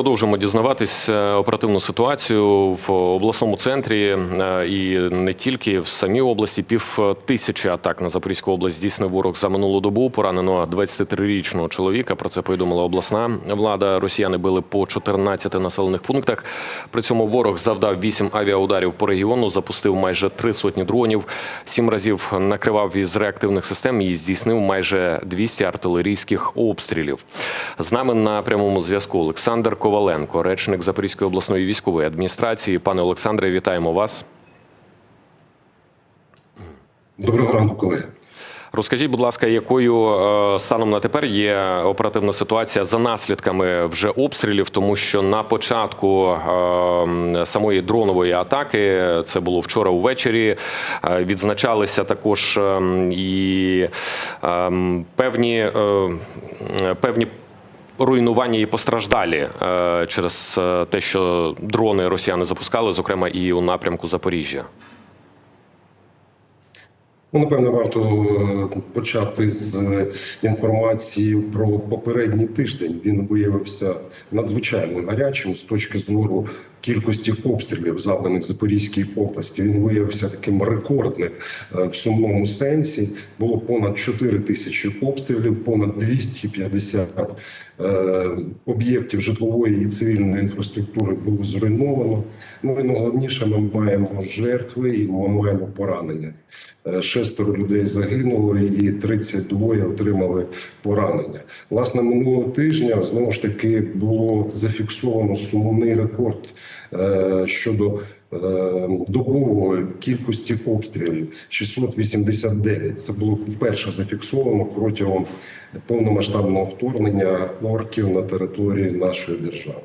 продовжимо дізнаватись е, оперативну ситуацію в обласному центрі е, і не тільки в самій області. Пів тисячі атак на Запорізьку область здійснив ворог за минулу добу. Поранено 23-річного чоловіка. Про це повідомила обласна влада. Росіяни били по 14 населених пунктах. При цьому ворог завдав 8 авіаударів по регіону, запустив майже три сотні дронів, сім разів накривав із реактивних систем і здійснив майже 200 артилерійських обстрілів. З нами на прямому зв'язку Олександр Коваленко, речник Запорізької обласної військової адміністрації. Пане Олександре, вітаємо вас. Доброго ранку, колеги. Розкажіть, будь ласка, якою е, станом на тепер є оперативна ситуація за наслідками вже обстрілів, тому що на початку е, самої дронової атаки це було вчора увечері. е, Відзначалися також е, і е, певні, певні. Руйнування і постраждалі е, через е, те, що дрони росіяни запускали, зокрема і у напрямку Запоріжжя. Ну, напевно, варто е, почати з інформації про попередній тиждень. Він виявився надзвичайно гарячим з точки зору кількості обстрілів, завданих Запорізькій області. Він виявився таким рекордним е, в сумному сенсі. Було понад 4 тисячі обстрілів, понад 250 е, об'єктів житлової і цивільної інфраструктури було зруйновано. Ну і найголовніше, ми маємо жертви і ми маємо поранення. Е, Шестеро людей загинуло, і 32 отримали поранення. Власне, минулого тижня знову ж таки було зафіксовано сумний рекорд щодо е, добової кількості обстрілів 689. Це було вперше зафіксовано протягом повномасштабного вторгнення орків на території нашої держави.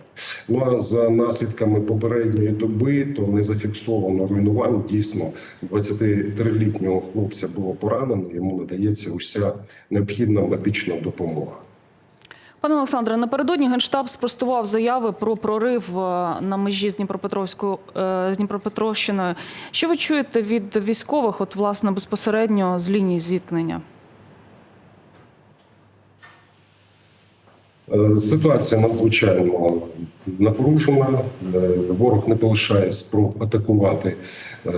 Ну а за наслідками попередньої доби, то не зафіксовано руйнувань. Дійсно, 23-літнього хлопця було поранено. Йому надається уся необхідна медична допомога. Пане Олександре, напередодні генштаб спростував заяви про прорив е, на межі з Дніпропетровською е, з Дніпропетровщиною. Що ви чуєте від військових, от власне безпосередньо з лінії зіткнення? Ситуація надзвичайно напружена. Е, Ворог не полишає спроб атакувати е,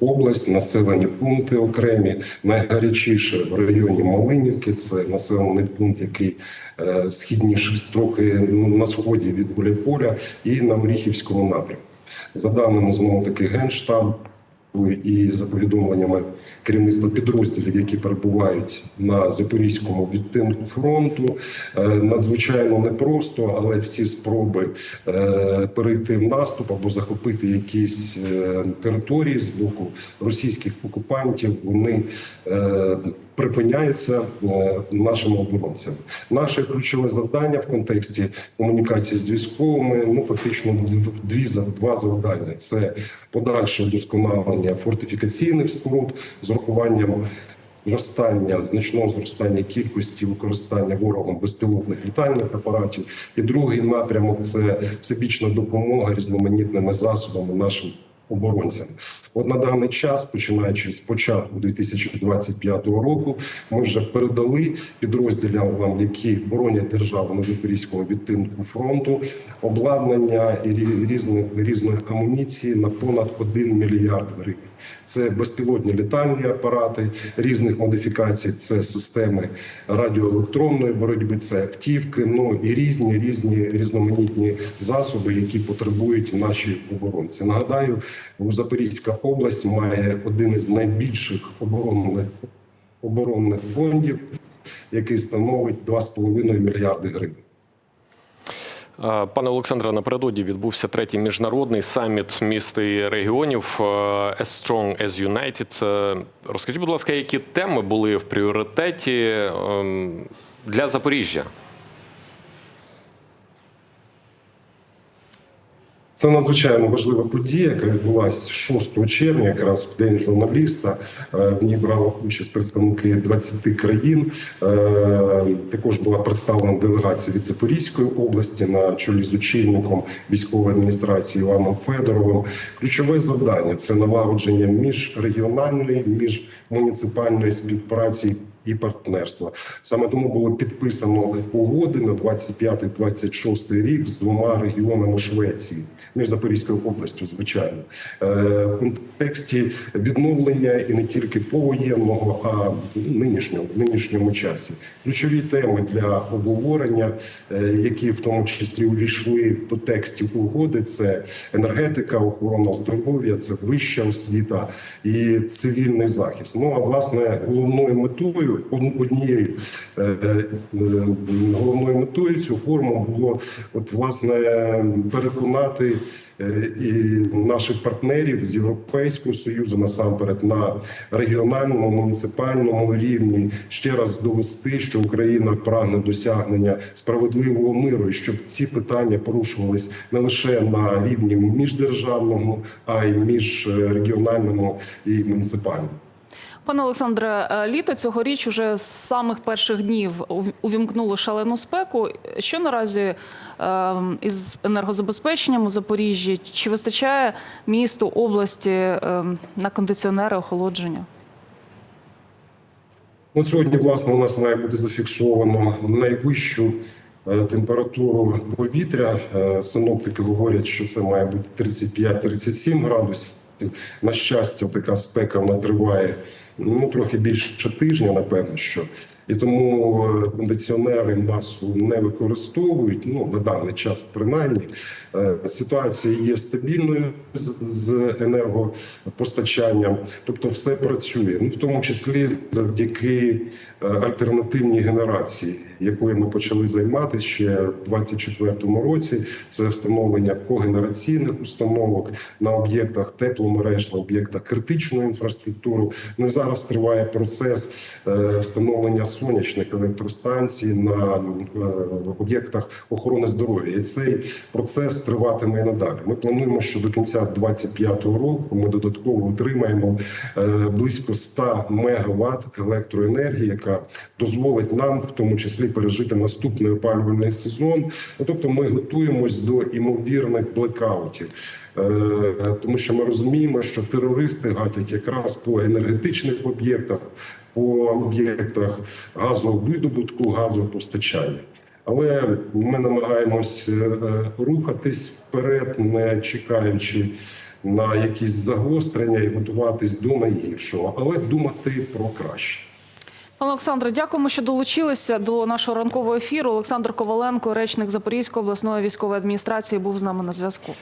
область, населені пункти окремі. Найгарячіше в районі Малинівки. Це населений пункт, який е, східніше трохи на сході від Гуляйполя і на Мріхівському напрямку. За даними знову таки генштаб. І за повідомленнями керівництва підрозділів, які перебувають на запорізькому відтинку фронту, е, надзвичайно непросто, але всі спроби е, перейти в наступ або захопити якісь е, території з боку російських окупантів, вони припиняються е, нашими оборонцями. Наше ключове завдання в контексті комунікації з військовими ну фактично дві два завдання: це подальше вдосконалення фортифікаційних споруд з урахуванням зростання значного зростання кількості використання ворогом безпілотних літальних апаратів. І другий напрямок це всебічна допомога різноманітними засобами нашим оборонцям. От на даний час, починаючи з початку 2025 року, ми вже передали підрозділам, які боронять державу на запорізькому відтинку фронту, обладнання і різних різної амуніції на понад 1 мільярд гривень. Це безпілотні літальні апарати різних модифікацій, це системи радіоелектронної боротьби, це автівки, ну і різні різні різноманітні засоби, які потребують наші оборонці. Нагадаю, у Запорізька область має один із найбільших оборонних оборонних фондів, який становить 2,5 мільярди гривень. Пане Олександре, напередодні відбувся третій міжнародний саміт міст і регіонів As Strong as United. Розкажіть, будь ласка, які теми були в пріоритеті ем, для Запоріжжя? Це надзвичайно важлива подія, яка відбулася 6 червня, якраз в день журналіста. Е, В ній брали участь представники 20 країн. Е, Також була представлена делегація від Запорізької області на чолі з очільником військової адміністрації Іваном Федоровим. Ключове завдання це налагодження міжрегіональної, муніципальної співпраці і партнерства. Саме тому було підписано угоди на 25-26 рік з двома регіонами Швеції, між Запорізькою областю, звичайно, Е, в контексті відновлення і не тільки повоєнного, а нинішнього в нинішньому часі. Ключові теми для обговорення, е, які в тому числі увійшли до текстів угоди, це енергетика, охорона здоров'я, це вища освіта і цивільний захист. Ну а власне головною метою однією е, головною метою цього форуму було от власне переконати. Е, І наших партнерів з Європейського союзу насамперед на регіональному муніципальному рівні ще раз довести, що Україна прагне досягнення справедливого миру, і щоб ці питання порушувались не лише на рівні міждержавному, а й міжрегіональному і муніципальному. Пане Олександре, е, літо цьогоріч уже з самих перших днів увімкнуло шалену спеку. Що наразі е, із енергозабезпеченням у Запоріжжі? Чи вистачає місту області е, на кондиціонери охолодження? От сьогодні, власне, у нас має бути зафіксовано найвищу е, температуру повітря. Е, Синоптики говорять, що це має бути 35-37 градусів. На щастя, така спека вона триває ну трохи більше тижня, напевно, що. І тому е, кондиціонери масу не використовують. Ну на даний час, принаймні, Е, ситуація є стабільною з, енергопостачанням, тобто все працює. Ну в тому числі завдяки альтернативній генерації, якою ми почали займатися ще в 24-му році. Це встановлення когенераційних установок на об'єктах тепломереж, на об'єктах критичної інфраструктури. Ну і зараз триває процес е, встановлення сонячних електростанцій на е, об'єктах охорони здоров'я. І цей процес триватиме і надалі. Ми плануємо, що до кінця 2025 року ми додатково отримаємо е, близько 100 мегаватт електроенергії, яка дозволить нам в тому числі пережити наступний опалювальний сезон. Ну, тобто, ми готуємось до імовірних блекаутів. Е, Тому що ми розуміємо, що терористи гатять якраз по енергетичних об'єктах, по об'єктах газового газовидобутку, газопостачання. Але ми намагаємось е, рухатись вперед, не чекаючи на якісь загострення і готуватись до найгіршого, але думати про краще. Олександре, дякуємо, що долучилися до нашого ранкового ефіру. Олександр Коваленко, речник Запорізької обласної військової адміністрації, був з нами на зв'язку.